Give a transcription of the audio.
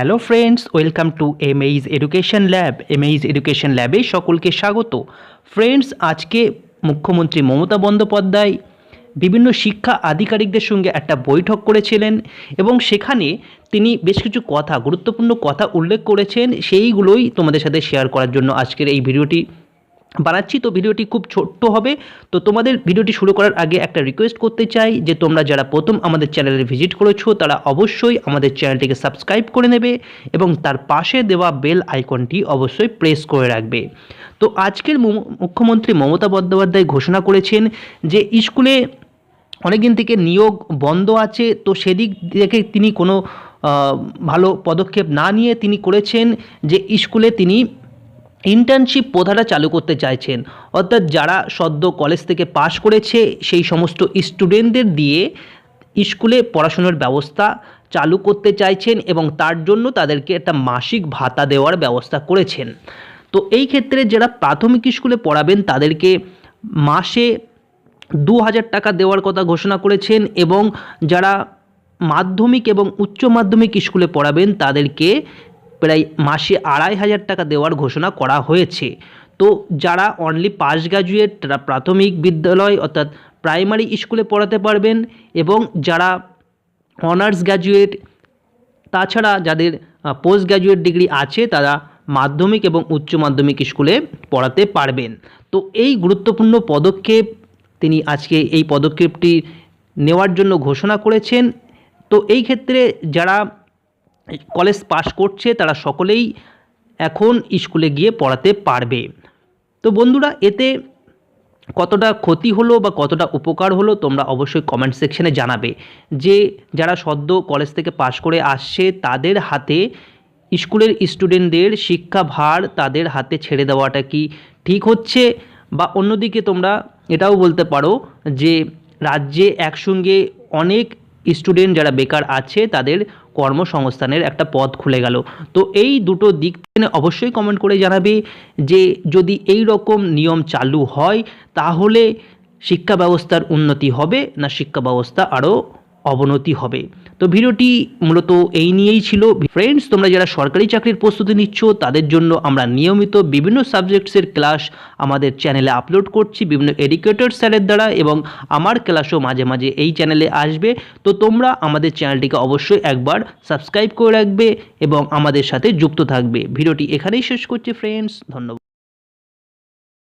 Hello friends welcome to MH education lab MH education ল্যাবে সকলকে স্বাগত। ফ্রেন্ডস আজকে মুখ্যমন্ত্রী মমতা বন্দ্যোপাধ্যায় বিভিন্ন শিক্ষা আধিকারিকদের সঙ্গে একটা বৈঠক করেছিলেন এবং সেখানে তিনি বেশ কিছু কথা, গুরুত্বপূর্ণ কথা উল্লেখ করেছেন। সেইগুলোই তোমাদের সাথে শেয়ার করার জন্য আজকের এই ভিডিওটি। বানাচ্ছি, তো ভিডিওটি খুব ছোট্ট হবে। তো তোমাদের ভিডিওটি শুরু করার আগে একটা রিকোয়েস্ট করতে চাই যে তোমরা যারা প্রথম আমাদের চ্যানেলে ভিজিট করেছ, তারা অবশ্যই আমাদের চ্যানেলটিকে সাবস্ক্রাইব করে নেবে এবং তার পাশে দেওয়া বেল আইকনটি অবশ্যই প্রেস করে রাখবে। তো আজকের মুখ্যমন্ত্রী মমতা বন্দ্যোপাধ্যায় ঘোষণা করেছেন যে স্কুলে অনেকদিন থেকে নিয়োগ বন্ধ আছে, তো সেদিক থেকে তিনি কোনো ভালো পদক্ষেপ না নিয়ে তিনি করেছেন যে স্কুলে তিনি ইন্টার্নশিপ প্রথাটা চালু করতে চাইছেন। অর্থাৎ যারা সদ্য কলেজ থেকে পাশ করেছে, সেই সমস্ত স্টুডেন্টদের দিয়ে স্কুলে পড়াশোনার ব্যবস্থা চালু করতে চাইছেন এবং তার জন্য তাদেরকে একটা মাসিক ভাতা দেওয়ার ব্যবস্থা করেছেন। তো এই ক্ষেত্রে যারা প্রাথমিক স্কুলে পড়াবেন, তাদেরকে মাসে দু হাজার টাকা দেওয়ার কথা ঘোষণা করেছেন এবং যারা মাধ্যমিক এবং উচ্চ মাধ্যমিক স্কুলে পড়াবেন, তাদেরকে প্রায় মাসে আড়াই হাজার টাকা দেওয়ার ঘোষণা করা হয়েছে। তো যারা অনলি পাস গ্রাজুয়েট তারা প্রাথমিক বিদ্যালয় অর্থাৎ প্রাইমারি স্কুলে পড়াতে পারবেন এবং যারা অনার্স গ্র্যাজুয়েট তাছাড়া যাদের পোস্ট গ্র্যাজুয়েট ডিগ্রি আছে, তারা মাধ্যমিক এবং উচ্চ মাধ্যমিক স্কুলে পড়াতে পারবেন। তো এই গুরুত্বপূর্ণ পদক্ষেপ তিনি আজকে এই পদক্ষেপটি নেওয়ার জন্য ঘোষণা করেছেন। তো এই ক্ষেত্রে যারা কলেজ পাশ করছে, তারা সকলেই এখন স্কুলে গিয়ে পড়াতে পারবে। তো বন্ধুরা, এতে কতটা ক্ষতি হলো বা কতটা উপকার হলো, তোমরা অবশ্যই কমেন্ট সেকশনে জানাবে। যে যারা সদ্য কলেজ থেকে পাশ করে আসছে, তাদের হাতে স্কুলের স্টুডেন্টদের শিক্ষা ভার তাদের হাতে ছেড়ে দেওয়াটা কি ঠিক হচ্ছে? বা অন্যদিকে তোমরা এটাও বলতে পারো যে, রাজ্যে একসঙ্গে অনেক স্টুডেন্ট যারা বেকার আছে, তাদের কর্মসংস্থানের একটা পথ খুলে গেল। তো এই দুটো দিক অবশ্যই কমেন্ট করে জানাবে যে যদি এই রকম নিয়ম চালু হয়, তাহলে শিক্ষা ব্যবস্থার উন্নতি হবে না শিক্ষা ব্যবস্থা আরও অবনতি হবে। তো ভিডিওটি মূলত এই নিয়েই ছিল। ফ্রেন্ডস তোমরা যারা সরকারি চাকরির প্রস্তুতি নিচ্ছ, তাদের জন্য আমরা নিয়মিত বিভিন্ন সাবজেক্টসের ক্লাস আমাদের চ্যানেলে আপলোড করছি, বিভিন্ন এডুকেটর স্যারের দ্বারা এবং আমার ক্লাসও মাঝে মাঝে এই চ্যানেলে আসবে। তো তোমরা আমাদের চ্যানেলটিকে অবশ্যই একবার সাবস্ক্রাইব করে রাখবে এবং আমাদের সাথে যুক্ত থাকবে। ভিডিওটি এখানেই শেষ করছি ফ্রেন্ডস ধন্যবাদ।